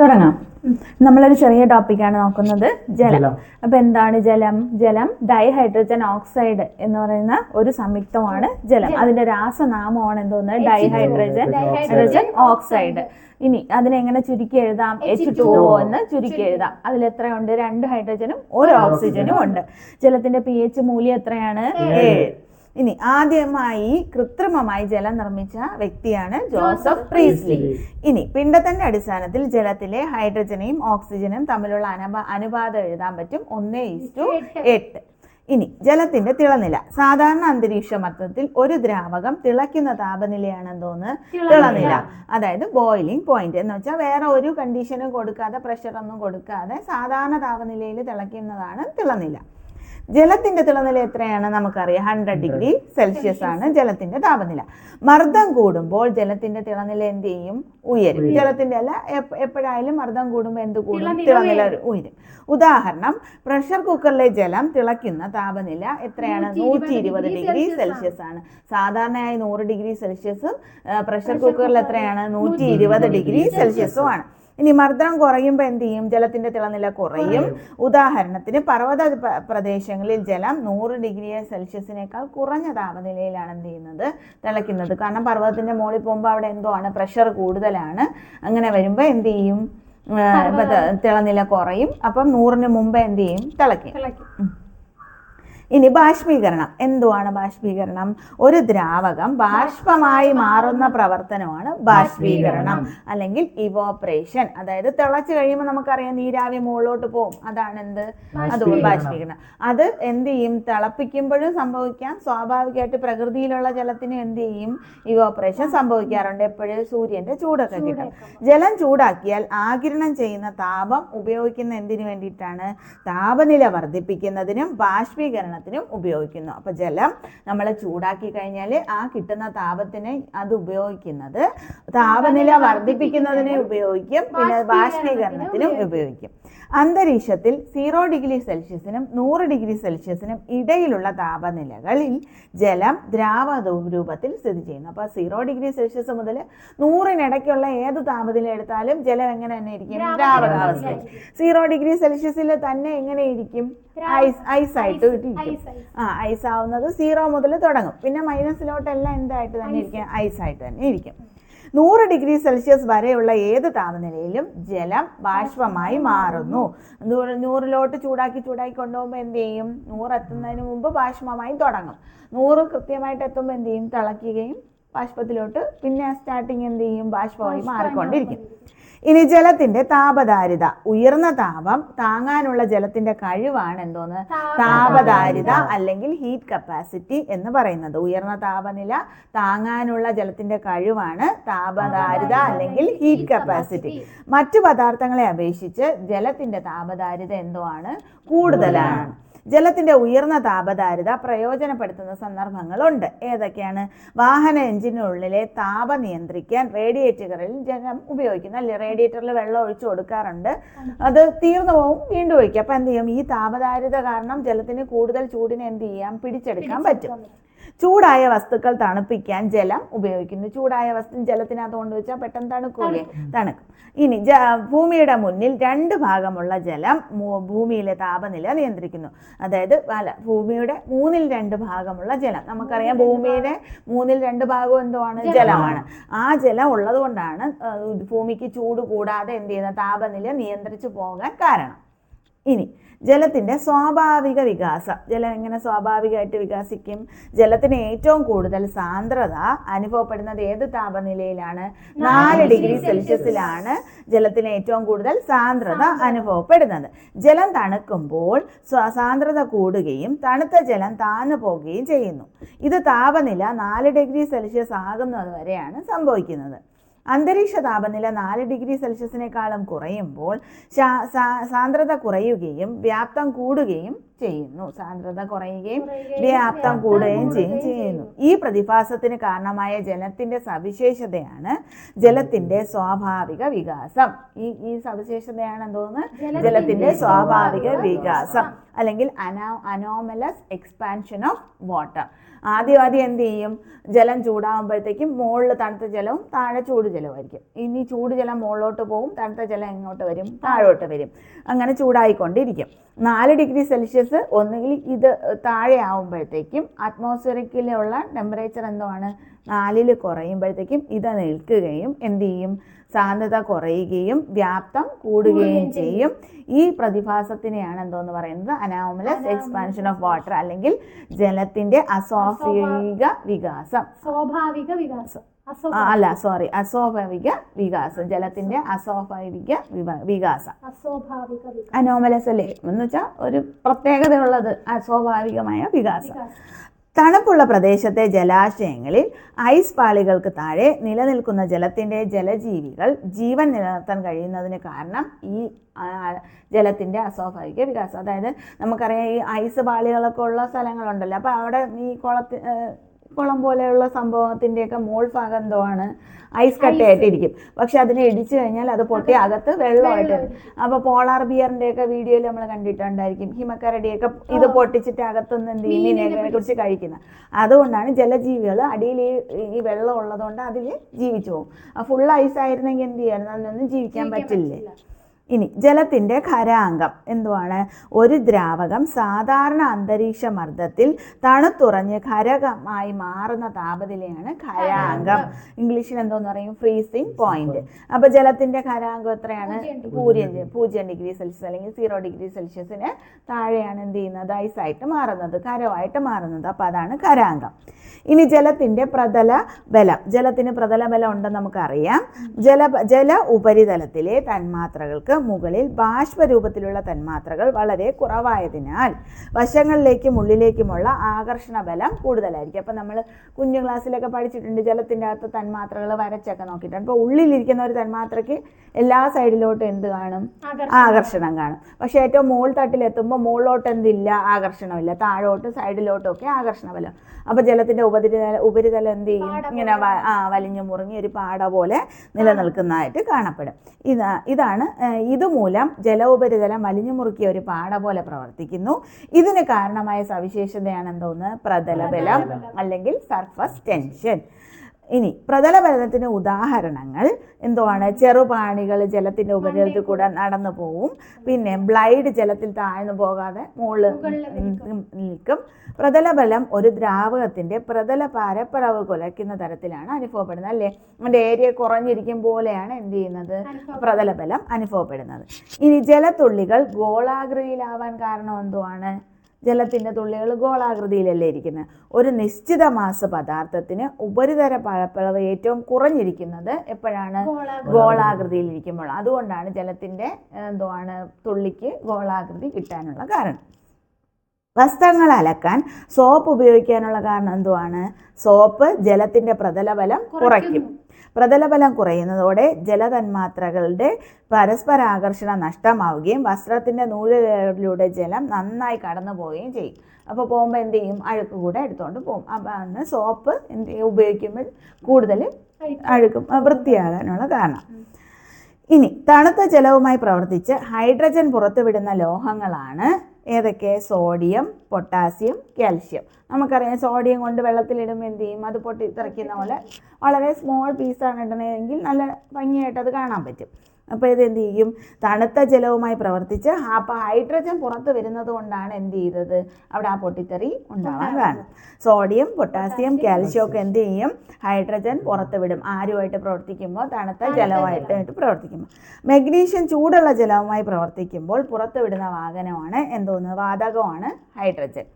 തുടങ്ങാം. നമ്മളൊരു ചെറിയ ടോപ്പിക്കാണ് നോക്കുന്നത്. ജലം. അപ്പൊ എന്താണ് ജലം? ജലം ഡൈഹൈഡ്രജൻ ഓക്സൈഡ് എന്ന് പറയുന്ന ഒരു സംയുക്തമാണ് ജലം. അതിന്റെ രാസനാമമാണ് എന്തോന്ന്? ഡൈഹൈഡ്രജൻ ഹൈഡ്രജൻ ഓക്സൈഡ് ഇനി അതിനെങ്ങനെ ചുരുക്കി എഴുതാം? എച്ച് ടു ഒ എന്ന് ചുരുക്കി എഴുതാം. അതിൽ എത്രയുണ്ട്? രണ്ട് ഹൈഡ്രജനും ഒരു ഓക്സിജനും ഉണ്ട്. ജലത്തിന്റെ പി എച്ച് മൂല്യം എത്രയാണ്? ഏഴ്. ഇനി ആദ്യമായി കൃത്രിമമായി ജലം നിർമ്മിച്ച വ്യക്തിയാണ് ജോസഫ് പ്രീസ്ലി. ഇനി പിണ്ടത്തിന്റെ അടിസ്ഥാനത്തിൽ ജലത്തിലെ ഹൈഡ്രജനെയും ഓക്സിജനും തമ്മിലുള്ള അനബ അനുപാതം എഴുതാൻ പറ്റും ഒന്ന് ഇസ്റ്റു എട്ട്. ഇനി ജലത്തിന്റെ തിളനില. സാധാരണ അന്തരീക്ഷ മർദ്ദത്തിൽ ഒരു ദ്രാവകം തിളയ്ക്കുന്ന താപനിലയാണെന്ന് തോന്നുന്നത് തിളനില. അതായത് ബോയിലിംഗ് പോയിന്റ് എന്ന് വെച്ചാൽ വേറെ ഒരു കണ്ടീഷനും കൊടുക്കാതെ പ്രഷറൊന്നും കൊടുക്കാതെ സാധാരണ താപനിലയിൽ തിളയ്ക്കുന്നതാണ് തിളനില. ജലത്തിന്റെ തിളനില എത്രയാണ് നമുക്കറിയാം. ഹൺഡ്രഡ് ഡിഗ്രി സെൽഷ്യസ് ആണ് ജലത്തിന്റെ താപനില. മർദ്ദം കൂടുമ്പോൾ ജലത്തിന്റെ തിളനില എന്ത് ചെയ്യും? ഉയരും. ജലത്തിന്റെ അല്ല എപ്പോഴായാലും മർദ്ദം കൂടുമ്പോൾ എന്ത് കൂടും? തിളനില ഉയരും. ഉദാഹരണം പ്രഷർ കുക്കറിലെ ജലം തിളയ്ക്കുന്ന താപനില എത്രയാണ്? നൂറ്റി ഇരുപത് ഡിഗ്രി സെൽഷ്യസ് ആണ്. സാധാരണയായി നൂറ് ഡിഗ്രി സെൽഷ്യസും പ്രഷർ കുക്കറിൽ എത്രയാണ്? നൂറ്റി ഇരുപത് ഡിഗ്രി സെൽഷ്യസും ആണ്. ഇനി മർദ്ദം കുറയുമ്പോൾ എന്ത് ചെയ്യും? ജലത്തിന്റെ തിളനില കുറയും. ഉദാഹരണത്തിന് പർവത പ്രദേശങ്ങളിൽ ജലം നൂറ് ഡിഗ്രി സെൽഷ്യസിനേക്കാൾ കുറഞ്ഞ താപനിലയിലാണ് എന്ത് ചെയ്യുന്നത്? തിളയ്ക്കുന്നത്. കാരണം പർവതത്തിന്റെ മുകളിൽ പോകുമ്പോൾ അവിടെ എന്തോ ആണ്? പ്രഷർ കൂടുതലാണ്. അങ്ങനെ വരുമ്പോൾ എന്ത് ചെയ്യും? തിളനില കുറയും. അപ്പം നൂറിന് മുമ്പ് എന്ത് ചെയ്യും? തിളയ്ക്കും. ഇനി ബാഷ്പീകരണം. എന്തുവാണ് ബാഷ്പീകരണം? ഒരു ദ്രാവകം ബാഷ്പമായി മാറുന്ന പ്രവർത്തനമാണ് ബാഷ്പീകരണം. അല്ലെങ്കിൽ ഇവോപ്രേഷൻ അതായത് തിളച്ചു കഴിയുമ്പോൾ നമുക്കറിയാം നീരാവി മുകളിലോട്ട് പോകും. അതാണ് എന്ത്? അത് ബാഷ്പീകരണം. അത് എന്ത് ചെയ്യും? തിളപ്പിക്കുമ്പോഴും സംഭവിക്കാം. സ്വാഭാവികമായിട്ട് പ്രകൃതിയിലുള്ള ജലത്തിന് എന്ത് ചെയ്യും? ഇവോപ്രേഷൻ സംഭവിക്കാറുണ്ട്. എപ്പോഴും സൂര്യന്റെ ചൂടൊക്കെ കിട്ടും. ജലം ചൂടാക്കിയാൽ ആകിരണം ചെയ്യുന്ന താപം ഉപയോഗിക്കുന്ന എന്തിനു വേണ്ടിയിട്ടാണ്? താപനില വർദ്ധിപ്പിക്കുന്നതിനും ബാഷ്പീകരണത്തിനും ഉപയോഗിക്കുന്നു. അപ്പോൾ ജലം നമ്മൾ ചൂടാക്കി കഴിഞ്ഞാൽ ആ കിട്ടുന്ന താപത്തിന് അത് ഉപയോഗിക്കുന്നത്. താപനില വർദ്ധിപ്പിക്കുന്നതിന് ഉപയോഗിക്കും. പിന്നെ ബാഷ്പീകരണത്തിനും ഉപയോഗിക്കും. അന്തരീക്ഷത്തിൽ സീറോ ഡിഗ്രി സെൽഷ്യസിനും നൂറ് ഡിഗ്രി സെൽഷ്യസിനും ഇടയിലുള്ള താപനിലകളിൽ ജലം ദ്രാവക രൂപത്തിൽ സ്ഥിതി ചെയ്യുന്നു. അപ്പോൾ സീറോ ഡിഗ്രി സെൽഷ്യസ് മുതൽ നൂറിനിടയ്ക്കുള്ള ഏത് താപനില എടുത്താലും ജലം എങ്ങനെ തന്നെ ഇരിക്കും? ദ്രാവകാവസ്ഥയിൽ സീറോ ഡിഗ്രി സെൽഷ്യസിൽ തന്നെ എങ്ങനെ ഇരിക്കും? ഐസ് ഐസായിട്ട് ഇരിക്കും ആ ഐസ് ആവുന്നത് സീറോ മുതൽ തുടങ്ങും. പിന്നെ മൈനസിലോട്ടെല്ലാം എന്തായിട്ട് തന്നെ ഇരിക്കും? ഐസ് ആയിട്ട് തന്നെ ഇരിക്കും. നൂറ് ഡിഗ്രി സെൽഷ്യസ് വരെയുള്ള ഏത് താപനിലയിലും ജലം ബാഷ്പമായി മാറുന്നു. നൂറ് നൂറിലോട്ട് ചൂടാക്കി ചൂടാക്കി കൊണ്ടുപോകുമ്പോൾ എന്ത് ചെയ്യും? നൂറ് എത്തുന്നതിന് മുമ്പ് ബാഷ്പമായി തുടങ്ങും. നൂറ് കൃത്യമായിട്ട് എത്തുമ്പോൾ എന്ത് ചെയ്യും? തിളയ്ക്കുകയും ബാഷ്പത്തിലോട്ട് പിന്നെ സ്റ്റാർട്ടിങ് എന്ത് ചെയ്യും? ബാഷ്പമായി മാറിക്കൊണ്ടിരിക്കും. ഇനി ജലത്തിന്റെ താപധാരിത ഉയർന്ന താപം താങ്ങാനുള്ള ജലത്തിന്റെ കഴിവാണ് എന്തോന്ന്? താപധാരിത അല്ലെങ്കിൽ ഹീറ്റ് കപ്പാസിറ്റി എന്ന് പറയുന്നത്. ഉയർന്ന താപനില താങ്ങാനുള്ള ജലത്തിന്റെ കഴിവാണ് താപധാരിത അല്ലെങ്കിൽ ഹീറ്റ് കപ്പാസിറ്റി മറ്റു പദാർത്ഥങ്ങളെ അപേക്ഷിച്ച് ജലത്തിന്റെ താപധാരിത എന്തോ ആണ്? കൂടുതലാണ്. ജലത്തിന്റെ ഉയർന്ന താപധാരിത പ്രയോജനപ്പെടുത്തുന്ന സന്ദർഭങ്ങളുണ്ട്. ഏതൊക്കെയാണ്? വാഹന എഞ്ചിനുള്ളിലെ താപ നിയന്ത്രിക്കാൻ റേഡിയേറ്ററുകളിൽ ജലം ഉപയോഗിക്കുന്നു അല്ലേ റേഡിയേറ്ററിൽ വെള്ളം ഒഴിച്ചു കൊടുക്കാറുണ്ട്. അത് തീർന്നു പോകും വീണ്ടും ഒഴിക്കും. അപ്പം എന്ത് ചെയ്യും? ഈ താപധാരിത കാരണം ജലത്തിന് കൂടുതൽ ചൂടിനെ എന്ത് ചെയ്യാം? പിടിച്ചെടുക്കാൻ പറ്റും. ചൂടായ വസ്തുക്കൾ തണുപ്പിക്കാൻ ജലം ഉപയോഗിക്കുന്നു. ചൂടായ വസ്തു ജലത്തിനകത്ത് കൊണ്ടുവച്ചാൽ പെട്ടെന്ന് തണുക്കൂലേ തണുക്കും. ഇനി ജ ഭൂമിയുടെ മുന്നിൽ രണ്ട് ഭാഗമുള്ള ജലം ഭൂമിയിലെ താപനില നിയന്ത്രിക്കുന്നു. അതായത് അല്ല ഭൂമിയുടെ മൂന്നിൽ രണ്ട് ഭാഗമുള്ള ജലം. നമുക്കറിയാം ഭൂമിയുടെ മൂന്നിൽ രണ്ട് ഭാഗം എന്തോ ആണ് ജലമാണ്. ആ ജലം ഉള്ളത് കൊണ്ടാണ് ഭൂമിക്ക് ചൂട് കൂടാതെ എന്ത് ചെയ്യുന്ന താപനില നിയന്ത്രിച്ചു പോകാൻ കാരണം. ഇനി ജലത്തിന്റെ സ്വാഭാവിക വികാസം. ജലം എങ്ങനെ സ്വാഭാവികമായിട്ട് വികസിക്കും? ജലത്തിന് ഏറ്റവും കൂടുതൽ സാന്ദ്രത അനുഭവപ്പെടുന്നത് ഏത് താപനിലയിലാണ്? നാല് ഡിഗ്രി സെൽഷ്യസിലാണ് ജലത്തിന് ഏറ്റവും കൂടുതൽ സാന്ദ്രത അനുഭവപ്പെടുന്നത്. ജലം തണുക്കുമ്പോൾ സാന്ദ്രത കൂടുകയും തണുത്ത ജലം താന്നു പോകുകയും ചെയ്യുന്നു. ഇത് താപനില നാല് ഡിഗ്രി സെൽഷ്യസ് ആകുന്നത് വരെയാണ് സംഭവിക്കുന്നത്. അന്തരീക്ഷ താപനില നാല് ഡിഗ്രി സെൽഷ്യസിനേക്കാളും കുറയുമ്പോൾ സാന്ദ്രത കുറയുകയും വ്യാപ്തം കൂടുകയും ചെയ്യുന്നു. സാന്ദ്രത കുറയുകയും വ്യാപ്തം കൂടുകയും ചെയ്യും ചെയ്യുന്നു. ഈ പ്രതിഭാസത്തിന് കാരണമായ ജലത്തിന്റെ സവിശേഷതയാണ് ജലത്തിന്റെ സ്വാഭാവിക വികാസം. ഈ ഈ സവിശേഷതയാണ് എന്തോന്ന്? ജലത്തിന്റെ സ്വാഭാവിക വികാസം. അല്ലെങ്കിൽ അനോ അനോമലസ് എക്സ്പാൻഷൻ ഓഫ് വാട്ടർ ആദ്യം ആദ്യം എന്ത് ചെയ്യും? ജലം ചൂടാകുമ്പോഴത്തേക്കും മുകളിൽ തണുത്ത ജലവും താഴെ ചൂട് ജലമായിരിക്കും ഇനി ചൂട് ജലം മുകളിലോട്ട് പോകും തണുത്ത ജലം എങ്ങോട്ട് വരും താഴോട്ട് വരും. അങ്ങനെ ചൂടായിക്കൊണ്ടിരിക്കും. നാല് ഡിഗ്രി സെൽഷ്യസ് ഒന്നുകിൽ ഇത് താഴെ ആവുമ്പോഴത്തേക്കും അറ്റ്മോസ്ഫിയറിക്കിലുള്ള ടെമ്പറേച്ചർ എന്തുവാണ്? നാലിൽ കുറയുമ്പോഴത്തേക്കും ഇത് നിൽക്കുകയും എന്ത് ചെയ്യും? സാന്ദ്രത കുറയുകയും വ്യാപ്തം കൂടുകയും ചെയ്യും. ഈ പ്രതിഭാസത്തിനെയാണ് എന്തോന്ന് പറയുന്നത്? അനാമലസ് എക്സ്പാൻഷൻ ഓഫ് വാട്ടർ അല്ലെങ്കിൽ ജലത്തിന്റെ അസ്വാഭാവിക വികാസം. സ്വാഭാവിക വികാസം. അല്ല സോറി അസ്വാഭാവിക വികാസം. ജലത്തിന്റെ അസ്വാഭാവിക വികാസം. അനോമലസ് അല്ലേ? എന്ന് വെച്ചാൽ ഒരു പ്രത്യേകതയുള്ളത് അസ്വാഭാവികമായ വികാസം. തണുപ്പുള്ള പ്രദേശത്തെ ജലാശയങ്ങളിൽ ഐസ് പാളികൾക്ക് താഴെ നിലനിൽക്കുന്ന ജലത്തിന്റെ ജലജീവികൾ ജീവൻ നിലനിർത്താൻ കഴിയുന്നതിന് കാരണം ഈ ജലത്തിന്റെ ജലത്തിന്റെ അസ്വാഭാവിക വികാസം. അതായത് നമുക്കറിയാം ഈ ഐസ് പാളികളൊക്കെ ഉള്ള സ്ഥലങ്ങളുണ്ടല്ലോ. അപ്പോൾ അവിടെ ഈ കുളത്തി കുളം പോലെയുള്ള സംഭവത്തിന്റെയൊക്കെ മോൾ ഭാഗം എന്തുവാണ്? ഐസ് കട്ടയായിട്ടിരിക്കും. പക്ഷെ അതിനെ ഇടിച്ചു കഴിഞ്ഞാൽ അത് പൊട്ടി അകത്ത് വെള്ളമായിട്ട് വരും. അപ്പോൾ പോളാർ ഒക്കെ വീഡിയോയിൽ നമ്മൾ കണ്ടിട്ടുണ്ടായിരിക്കും. ഹിമക്കരടിയൊക്കെ ഇത് പൊട്ടിച്ചിട്ട് അകത്തുനിന്ന് എന്ത് മീനിനെ കുറിച്ച് കഴിക്കുന്നത് അതുകൊണ്ടാണ് ജലജീവികൾ അടിയിൽ ഈ ഈ വെള്ളം ഉള്ളതുകൊണ്ട് അതിൽ ജീവിച്ചു പോകും. ഫുൾ ഐസ് ആയിരുന്നെങ്കിൽ എന്ത് ചെയ്യാൻ അതിനൊന്നും ജീവിക്കാൻ പറ്റില്ലേ. ഇനി ജലത്തിന്റെ ഖരാംഗം എന്തുവാണ്? ഒരു ദ്രാവകം സാധാരണ അന്തരീക്ഷ മർദ്ദത്തിൽ തണുത്തുറഞ്ഞ് ഖരകമായി മാറുന്ന താപനിലയാണ് ഖരാംഗം ഇംഗ്ലീഷിൽ എന്തോന്ന് പറയും? ഫ്രീസിങ് പോയിന്റ് അപ്പൊ ജലത്തിന്റെ ഖരാംഗം എത്രയാണ്? പൂജ്യം പൂജ്യം ഡിഗ്രി. സെൽഷ്യസ് അല്ലെങ്കിൽ സീറോ ഡിഗ്രി സെൽഷ്യസിന് താഴെയാണ് എന്ത് ചെയ്യുന്നത്? ഐസായിട്ട് മാറുന്നത് ഖരമായിട്ട് മാറുന്നത്. അപ്പൊ അതാണ് ഖരാംഗം ഇനി ജലത്തിന്റെ പ്രതല ബലം. ജലത്തിന് പ്രതല ബലം ഉണ്ടെന്ന് നമുക്കറിയാം. ജല ജല ഉപരിതലത്തിലെ തന്മാത്രകൾക്ക് മുകളിൽ ബാഷ്പരൂപത്തിലുള്ള തന്മാത്രകൾ വളരെ കുറവായതിനാൽ വശങ്ങളിലേക്കും ഉള്ളിലേക്കുമുള്ള ആകർഷണ ബലം കൂടുതലായിരിക്കും. അപ്പം നമ്മൾ കുഞ്ഞു ക്ലാസ്സിലൊക്കെ പഠിച്ചിട്ടുണ്ട് ജലത്തിന്റെ അകത്ത് തന്മാത്രകൾ വരച്ചൊക്കെ നോക്കിയിട്ടുണ്ട്. അപ്പോൾ ഉള്ളിലിരിക്കുന്ന ഒരു തന്മാത്രയ്ക്ക് എല്ലാ സൈഡിലോട്ടും എന്ത് കാണും? ആകർഷണം. കാണും. പക്ഷേ ഏറ്റവും മുകൾ തട്ടിലെത്തുമ്പോൾ മുകളിലോട്ട് എന്തില്ല? ആകർഷണമില്ല. താഴോട്ടും സൈഡിലോട്ടും ഒക്കെ ആകർഷണ ബലം അപ്പോൾ ജലത്തിന്റെ ഉപരിതല ഉപരിതലം എന്ത് ചെയ്യും? ഇങ്ങനെ ആ വലിഞ്ഞു മുറുങ്ങി ഒരു പാട പോലെ നിലനിൽക്കുന്നതായിട്ട് കാണപ്പെടും. ഇതാ ഇതാണ് ഇതുമൂലം ജല ഉപരിതലം വലിഞ്ഞു മുറുക്കിയ ഒരു പാട പോലെ പ്രവർത്തിക്കുന്നു. ഇതിന് കാരണമായ സവിശേഷതയാണ് എന്തോന്ന് പ്രതലബലം അല്ലെങ്കിൽ സർഫസ് ടെൻഷൻ ഇനി പ്രതലബലത്തിന് ഉദാഹരണങ്ങൾ എന്തുവാണ്? ചെറുപാണികൾ ജലത്തിന്റെ ഉപരിതലത്തിൽ കൂടെ നടന്നു പോവും. പിന്നെ ബ്ലൈഡ് ജലത്തിൽ താഴ്ന്നു പോകാതെ മുകളിൽ നിൽക്കും. പ്രതലബലം ഒരു ദ്രാവകത്തിന്റെ പ്രതല പരപ്പളവ് കുലയ്ക്കുന്ന തരത്തിലാണ് അനുഭവപ്പെടുന്നത് അല്ലേ? അതിന്റെ ഏരിയ കുറഞ്ഞിരിക്കും പോലെയാണ് എന്ത് ചെയ്യുന്നത്? പ്രതലബലം അനുഭവപ്പെടുന്നത്. ഇനി ജലത്തുള്ളികൾ ഗോളാകൃതിയിലാവാൻ കാരണം എന്തുവാണ്? ജലത്തിന്റെ തുള്ളികൾ ഗോളാകൃതിയിലല്ലേ ഇരിക്കുന്നത് ഒരു നിശ്ചിത മാസ പദാർത്ഥത്തിന് ഉപരിതല പഴപ്പിളവ് ഏറ്റവും കുറഞ്ഞിരിക്കുന്നത് എപ്പോഴാണ്? ഗോളാകൃതിയിൽ ഗോളാകൃതിയിലിരിക്കുമ്പോൾ. അതുകൊണ്ടാണ് ജലത്തിന്റെ എന്തുവാണ് തുള്ളിക്ക് ഗോളാകൃതി കിട്ടാനുള്ള കാരണം. വസ്ത്രങ്ങൾ അലക്കാൻ സോപ്പ് ഉപയോഗിക്കാനുള്ള കാരണം എന്തുവാണ്? സോപ്പ് ജലത്തിന്റെ പ്രതലബലം കുറയ്ക്കും. പ്രതലബലം കുറയുന്നതോടെ ജലതന്മാത്രകളുടെ പരസ്പരാകർഷണം നഷ്ടമാവുകയും വസ്ത്രത്തിന്റെ നൂലിലൂടെ ജലം നന്നായി കടന്നു പോവുകയും ചെയ്യും. അപ്പോൾ പോകുമ്പോൾ എന്ത് ചെയ്യും? അഴുക്ക് കൂടെ എടുത്തുകൊണ്ട് പോകും. അപ്പോൾ അന്ന് സോപ്പ് എന്ത് ഉപയോഗിക്കുമ്പോൾ കൂടുതൽ അഴുക്കും. വൃത്തിയാകാനുള്ള കാരണം. ഇനി തണുത്ത ജലവുമായി പ്രവർത്തിച്ച് ഹൈഡ്രജൻ പുറത്തുവിടുന്ന ലോഹങ്ങളാണ് ഏതൊക്കെ? സോഡിയം പൊട്ടാസ്യം കാൽഷ്യം നമുക്കറിയാം സോഡിയം കൊണ്ട് വെള്ളത്തിലിടുമ്പോൾ എന്ത് ചെയ്യും? അത് പൊട്ടി തെറിക്കുന്ന പോലെ വളരെ സ്മോൾ പീസാണ് ഇടണമെങ്കിൽ നല്ല ഭംഗിയായിട്ട് അത് കാണാൻ പറ്റും. അപ്പോൾ ഇത് എന്ത് ചെയ്യും? തണുത്ത ജലവുമായി പ്രവർത്തിച്ച് അപ്പോൾ ഹൈഡ്രജൻ പുറത്ത് വരുന്നത് കൊണ്ടാണ് എന്ത് ചെയ്തത്? അവിടെ ആ പൊട്ടിത്തെറി ഉണ്ടാവാൻ കാരണം. സോഡിയം പൊട്ടാസ്യം കാൽഷ്യം ഒക്കെ എന്ത് ചെയ്യും? ഹൈഡ്രജൻ പുറത്ത് വിടും. ആരുമായിട്ട് പ്രവർത്തിക്കുമ്പോൾ? തണുത്ത ജലവുമായിട്ട് പ്രവർത്തിക്കുമ്പോൾ. മെഗ്നീഷ്യം ചൂടുള്ള ജലവുമായി പ്രവർത്തിക്കുമ്പോൾ പുറത്ത് വിടുന്ന വാഹനമാണ് എന്തോന്ന് വാതകമാണ് ഹൈഡ്രജൻ.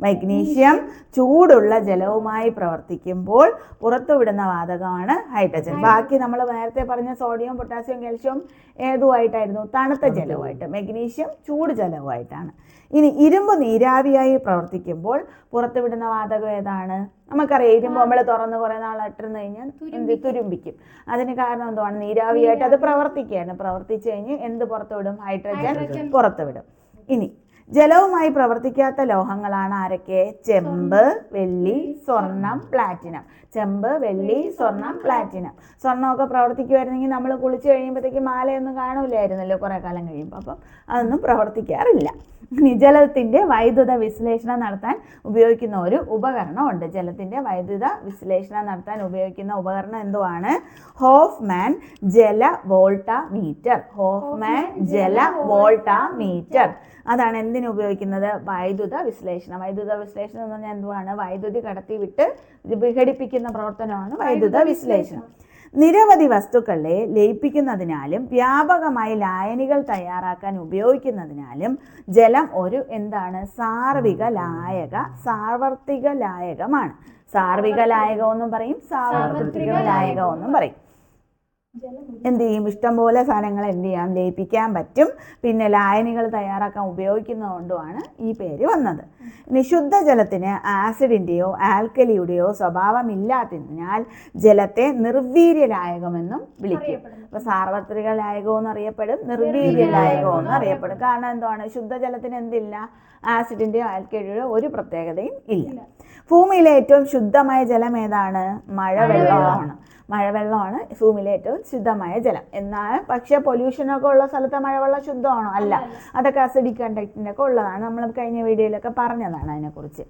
മഗ്നീഷ്യം ചൂടുള്ള ജലവുമായി പ്രവർത്തിക്കുമ്പോൾ പുറത്തുവിടുന്ന വാതകമാണ് ഹൈഡ്രജൻ. ബാക്കി നമ്മൾ നേരത്തെ പറഞ്ഞ സോഡിയം പൊട്ടാസ്യം കാൽഷ്യം ഏതുമായിട്ടായിരുന്നു? തണുത്ത ജലവുമായിട്ട്. മഗ്നീഷ്യം ചൂട് ജലവുമായിട്ടാണ്. ഇനി ഇരുമ്പ് നീരാവിയായി പ്രവർത്തിക്കുമ്പോൾ പുറത്തുവിടുന്ന വാതകം ഏതാണ്? നമുക്കറിയാം ഇരുമ്പ് നമ്മൾ തുറന്ന് കുറേ നാൾ ഇട്ടിരുന്ന് കഴിഞ്ഞാൽ തുരുമ്പിക്കും. അതിന് കാരണം എന്തുവാണ്? നീരാവിയായിട്ട് അത് പ്രവർത്തിക്കുകയാണ്. പ്രവർത്തിച്ചു കഴിഞ്ഞ് എന്ത് പുറത്തുവിടും? ഹൈഡ്രജൻ. പുറത്തുവിടും. ഇനി ജലവുമായി പ്രവർത്തിക്കാത്ത ലോഹങ്ങളാണ് ആരൊക്കെ? ചെമ്പ് വെള്ളി സ്വർണം പ്ലാറ്റിനം. ചെമ്പ് വെള്ളി സ്വർണം പ്ലാറ്റിനം. സ്വർണമൊക്കെ പ്രവർത്തിക്കുമായിരുന്നെങ്കിൽ നമ്മൾ കുളിച്ച് കഴിയുമ്പോഴത്തേക്ക് മാലയൊന്നും കാണൂലായിരുന്നല്ലോ കുറേ കാലം കഴിയുമ്പോൾ അപ്പം അതൊന്നും പ്രവർത്തിക്കാറില്ല. ജലത്തിന്റെ വൈദ്യുത വിശ്ലേഷണം നടത്താൻ ഉപയോഗിക്കുന്ന ഒരു ഉപകരണമുണ്ട്. ജലത്തിന്റെ വൈദ്യുത വിശ്ലേഷണം നടത്താൻ ഉപയോഗിക്കുന്ന ഉപകരണം എന്തുവാണ്? ഹോഫ്മാൻ ജല വോൾട്ട മീറ്റർ ഹോഫ്മാൻ ജല വോൾട്ട മീറ്റർ അതാണ് എന്തിനു ഉപയോഗിക്കുന്നത്? വൈദ്യുത വിശ്ലേഷണം. വൈദ്യുത വിശ്ലേഷണം എന്ന് പറഞ്ഞാൽ എന്തുവാണ്? വൈദ്യുതി കടത്തി വിട്ട് ഇത് വിഘടിപ്പിക്കുന്ന പ്രവർത്തനമാണ് വൈദ്യുത വിശ്ലേഷണം. നിരവധി വസ്തുക്കളെ ലയിപ്പിക്കുന്നതിനാലും വ്യാപകമായി ലായനികൾ തയ്യാറാക്കാൻ ഉപയോഗിക്കുന്നതിനാലും ജലം ഒരു എന്താണ്? സാർവിക ലായക സാർവർത്തിക ലായകമാണ്. സാർവിക ലായകമെന്നും പറയും സാർവത്രിക ലായകമെന്നും പറയും. എന്ത് ചെയ്യും ഇഷ്ടംപോലെ സാധനങ്ങൾ എന്ത് ചെയ്യാം? ലയിപ്പിക്കാൻ പറ്റും. പിന്നെ ലായനികൾ തയ്യാറാക്കാൻ ഉപയോഗിക്കുന്നതുകൊണ്ടുമാണ് ഈ പേര് വന്നത്. നിശുദ്ധ ജലത്തിന് ആസിഡിന്റെയോ ആൽക്കലിയുടെയോ സ്വഭാവമില്ലാത്തതിനാൽ ജലത്തെ നിർവീര്യ ലായകമെന്നും വിളിക്കും അപ്പോൾ സാർവത്രിക ലായകമെന്ന് അറിയപ്പെടും നിർവീര്യ ലായകമെന്ന് അറിയപ്പെടും കാരണം എന്താണ്? ശുദ്ധജലത്തിന് എന്തില്ല? ആസിഡിന്റെയോ ആൽക്കലിയുടെയോ ഒരു പ്രത്യേകതയും ഇല്ല. ഇല്ല. ഭൂമിയിലെ ഏറ്റവും ശുദ്ധമായ ജലം ഏതാണ്? മഴവെള്ളമാണ്. മഴവെള്ളമാണ് ഭൂമിയിലെ ഏറ്റവും ശുദ്ധമായ ജലം. എന്നാൽ പക്ഷേ പൊല്യൂഷനൊക്കെ ഉള്ള സ്ഥലത്തെ മഴവെള്ളം ശുദ്ധമാണോ? അല്ല. അതൊക്കെ അസിഡിക് കണ്ടക്ടിന്റെ ഒക്കെ ഉള്ളതാണ്. നമ്മൾ കഴിഞ്ഞ വീഡിയോയിലൊക്കെ പറഞ്ഞതാണ് അതിനെക്കുറിച്ച്.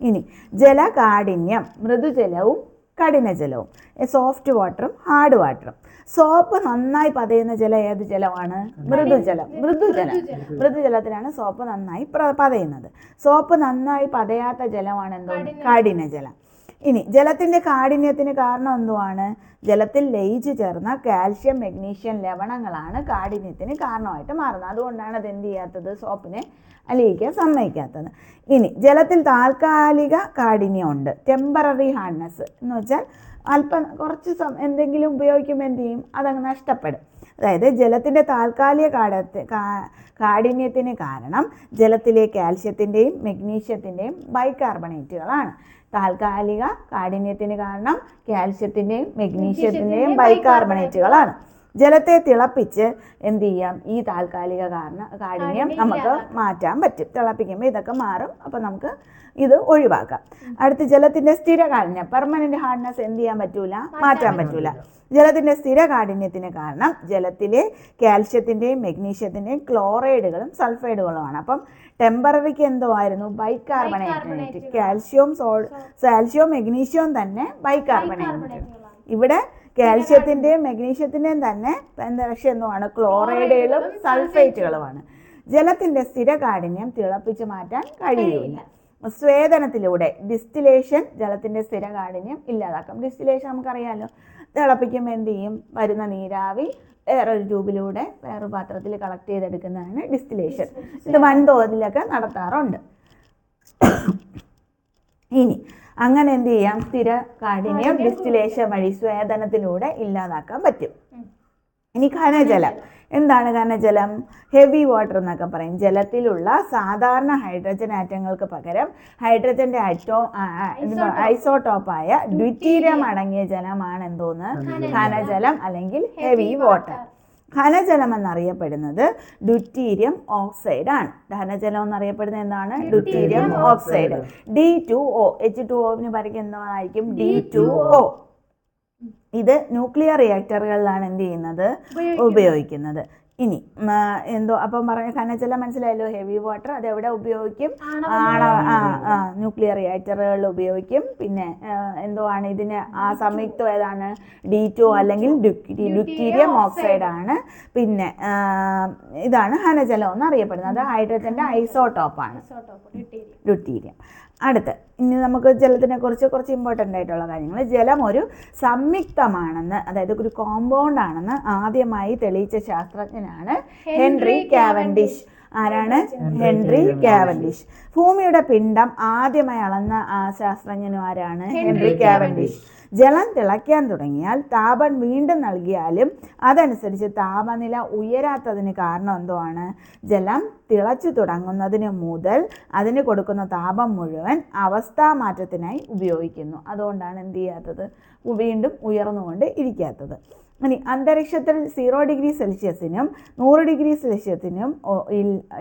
ഇനി ജലകാഠിന്യം മൃദുജലവും കഠിനജലവും സോഫ്റ്റ് വാട്ടറും ഹാർഡ് വാട്ടറും സോപ്പ് നന്നായി പതയുന്ന ജലം ഏത് ജലമാണ്? മൃദുജലം. മൃദുജലം. മൃദുജലം. മൃദുജലത്തിലാണ് സോപ്പ് നന്നായി പതയുന്നത്. സോപ്പ് നന്നായി പതയാത്ത ജലമാണ് എന്തോ കഠിനജലം. ഇനി ജലത്തിന്റെ കാഠിന്യത്തിന് കാരണം എന്തുവാണ്? ജലത്തിൽ ലയിച്ചു ചേർന്ന കാൽഷ്യം മെഗ്നീഷ്യം ലവണങ്ങളാണ് കാഠിന്യത്തിന് കാരണമായിട്ട് മാറുന്നത്. അതുകൊണ്ടാണ് അത് എന്ത് ചെയ്യാത്തത്? സോപ്പിനെ അലിയിക്കാൻ സമ്മതിക്കാത്തത്. ഇനി ജലത്തിൽ താൽക്കാലിക കാഠിന്യമുണ്ട്. ടെമ്പററി ഹാർഡ്നെസ് എന്ന് വെച്ചാൽ അല്പം കുറച്ച് എന്തെങ്കിലും ഉപയോഗിക്കുമ്പോൾ എന്ത് ചെയ്യും? അതങ്ങ് നഷ്ടപ്പെടും. അതായത് ജലത്തിന്റെ താൽക്കാലിക കാഠത്തെ കാഠിന്യത്തിന് കാരണം ജലത്തിലെ കാൽഷ്യത്തിന്റെയും മെഗ്നീഷ്യത്തിന്റെയും ബൈകാർബണേറ്റുകളാണ്. താൽക്കാലിക കാഠിന്യത്തിന് കാരണം കാൽഷ്യത്തിന്റെയും മെഗ്നീഷ്യത്തിന്റെയും ബൈകാർബണേറ്റുകളാണ്. ജലത്തെ തിളപ്പിച്ച് എന്ത് ചെയ്യാം? ഈ താൽക്കാലിക കാരണം കാഠിന്യം നമുക്ക് മാറ്റാൻ പറ്റും. തിളപ്പിക്കുമ്പോൾ ഇതൊക്കെ മാറും. അപ്പോൾ നമുക്ക് ഇത് ഒഴിവാക്കാം. അടുത്ത് ജലത്തിന്റെ സ്ഥിര കാഠിന്യം. പെർമനന്റ് ഹാർഡ്നെസ് എന്ത് ചെയ്യാൻ പറ്റൂല? മാറ്റാൻ പറ്റൂല. ജലത്തിന്റെ സ്ഥിര കാഠിന്യത്തിന് കാരണം ജലത്തിലെ കാൽഷ്യത്തിന്റെയും മെഗ്നീഷ്യത്തിന്റെയും ക്ലോറൈഡുകളും സൾഫൈഡുകളുമാണ്. അപ്പം ടെമ്പററിക്ക് എന്തോ ആയിരുന്നു. ബൈകാർബണേറ്റ് കാൽഷ്യം സോൾ കാൽഷ്യം മെഗ്നീഷ്യം തന്നെ ബൈകാർബണേറ്റ്. ഇവിടെ കാൽഷ്യത്തിന്റെയും മെഗ്നീഷ്യത്തിന്റെയും തന്നെ എന്താ പക്ഷേ എന്തുമാണ് ക്ലോറൈഡുകളും സൾഫേറ്റുകളുമാണ് ജലത്തിന്റെ സ്ഥിര കാഠിന്യം തിളപ്പിച്ച് മാറ്റാൻ കഴിയില്ല. സ്വേദനത്തിലൂടെ ഡിസ്റ്റിലേഷൻ ജലത്തിന്റെ സ്ഥിര കാഠിന്യം ഇല്ലാതാക്കും. ഡിസ്റ്റിലേഷൻ നമുക്കറിയാമല്ലോ തിളപ്പിക്കുമ്പോൾ എന്ത് ചെയ്യും? വരുന്ന നീരാവി വേറൊരു ട്യൂബിലൂടെ വേറൊരു പാത്രത്തിൽ കളക്ട് ചെയ്തെടുക്കുന്നതാണ് ഡിസ്റ്റിലേഷൻ ഇത് വൻതോതിലൊക്കെ നടത്താറുണ്ട്. ഇനി അങ്ങനെ എന്ത് ചെയ്യാം? സ്ഥിര കാഠിന്യം ഡിസ്റ്റിലേഷൻ വഴി സ്വേദനത്തിലൂടെ ഇല്ലാതാക്കാൻ പറ്റും. ഇനി ഘനജലം എന്താണ് ഘനജലം ഹെവി വാട്ടർ എന്നൊക്കെ പറയും. ജലത്തിലുള്ള സാധാരണ ഹൈഡ്രജൻ ആറ്റങ്ങൾക്ക് പകരം ഹൈഡ്രജന്റെ അറ്റോ ഐസോട്ടോപ്പായ ഡ്യൂറ്റീരിയം അടങ്ങിയ ജലമാണ് എന്തോന്ന്? ഘനജലം അല്ലെങ്കിൽ ഹെവി വാട്ടർ ഘനജലം എന്നറിയപ്പെടുന്നത് ഡ്യൂറ്റീരിയം ഓക്സൈഡ് ആണ്. ഘനജലം എന്നറിയപ്പെടുന്നത് എന്താണ്? Deuterium oxide D two O H two ഒവിന് പരക്കെ എന്തായിരിക്കും ഡി ടു ഒ ഇത് ന്യൂക്ലിയർ റിയാക്ടറുകളിലാണ് എന്ത് ചെയ്യുന്നത്? ഉപയോഗിക്കുന്നത്. ഇനി എന്തോ അപ്പം പറഞ്ഞ ഖനജലം മനസ്സിലായല്ലോ. ഹെവി വാട്ടർ അത് എവിടെ ഉപയോഗിക്കും? ആണവ ആ ന്യൂക്ലിയർ റിയാക്ടറുകളിൽ ഉപയോഗിക്കും. പിന്നെ എന്തോ ആണ് ഇതിന് ആ സംയുക്തം ഏതാണ്? ഡി ടു അല്ലെങ്കിൽ ഡ്യൂക്ടീരിയം ഓക്സൈഡ് ആണ്. പിന്നെ ഇതാണ് ഹനജലം എന്ന് അറിയപ്പെടുന്നത് അത് ഹൈഡ്രജന്റെ ഐസോട്ടോപ്പാണ് ആണ്. ഡ്യൂട്ടീരിയം അടുത്ത്. ഇനി നമുക്ക് ജലത്തിനെ കുറിച്ച് കുറച്ച് ഇമ്പോർട്ടന്റ് ആയിട്ടുള്ള കാര്യങ്ങൾ. ജലം ഒരു സംയുക്തമാണെന്ന് അതായത് ഒരു കോമ്പൗണ്ട് ആണെന്ന് ആദ്യമായി തെളിയിച്ച ശാസ്ത്രജ്ഞനാണ് ഹെൻറി കാവൻഡിഷ് ആരാണ്? Henry Cavendish. ഭൂമിയുടെ പിണ്ഡം ആദ്യമായി അളന്ന ആ ശാസ്ത്രജ്ഞനും ആരാണ്? Henry Cavendish. ജലം തിളയ്ക്കാൻ തുടങ്ങിയാൽ താപം വീണ്ടും നൽകിയാലും അതനുസരിച്ച് താപനില ഉയരാത്തതിന് കാരണം എന്തോ ആണ് ജലം തിളച്ചു തുടങ്ങുന്നതിന് മുതൽ അതിന് കൊടുക്കുന്ന താപം മുഴുവൻ അവസ്ഥാ മാറ്റത്തിനായി ഉപയോഗിക്കുന്നു. അതുകൊണ്ടാണ് എന്ത് ചെയ്യാത്തത്? വീണ്ടും ഉയർന്നുകൊണ്ട് ഇരിക്കാത്തത്. ഇനി അന്തരീക്ഷത്തിൽ സീറോ ഡിഗ്രി സെൽഷ്യസിനും നൂറ് ഡിഗ്രി സെൽഷ്യസിനും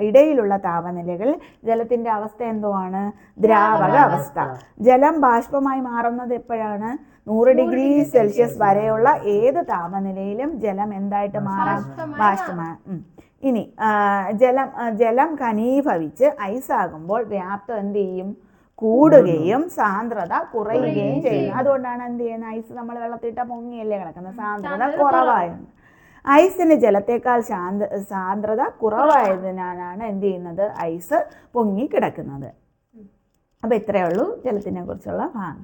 ഇടയിലുള്ള താപനിലകൾ ജലത്തിന്റെ അവസ്ഥ എന്തുവാണ്? ദ്രാവക അവസ്ഥ. ജലം ബാഷ്പമായി മാറുന്നത് എപ്പോഴാണ്? നൂറ് ഡിഗ്രി സെൽഷ്യസ് വരെയുള്ള ഏത് താപനിലയിലും ജലം എന്തായിട്ട് മാറാം? ബാഷ്പമായി ഇനി ജലം ജലം ഖനീഭവിച്ച് ഐസാകുമ്പോൾ വ്യാപ്തം എന്ത് ചെയ്യും? കൂടുകയും സാന്ദ്രത കുറയുകയും ചെയ്യുന്നു. അതുകൊണ്ടാണ് എന്ത് ചെയ്യുന്നത്? ഐസ് നമ്മൾ വെള്ളത്തിട്ട പൊങ്ങിയല്ലേ കിടക്കുന്നത്? സാന്ദ്രത കുറവായിരുന്നു. ഐസിന് ജലത്തേക്കാൾ ശാന്ത സാന്ദ്രത കുറവായതിനാലാണ് എന്ത് ചെയ്യുന്നത്? ഐസ് പൊങ്ങി കിടക്കുന്നത്. അപ്പോൾ ഇത്രയേ ഉള്ളൂ ജലത്തിനെ കുറിച്ചുള്ള ഭാഗം.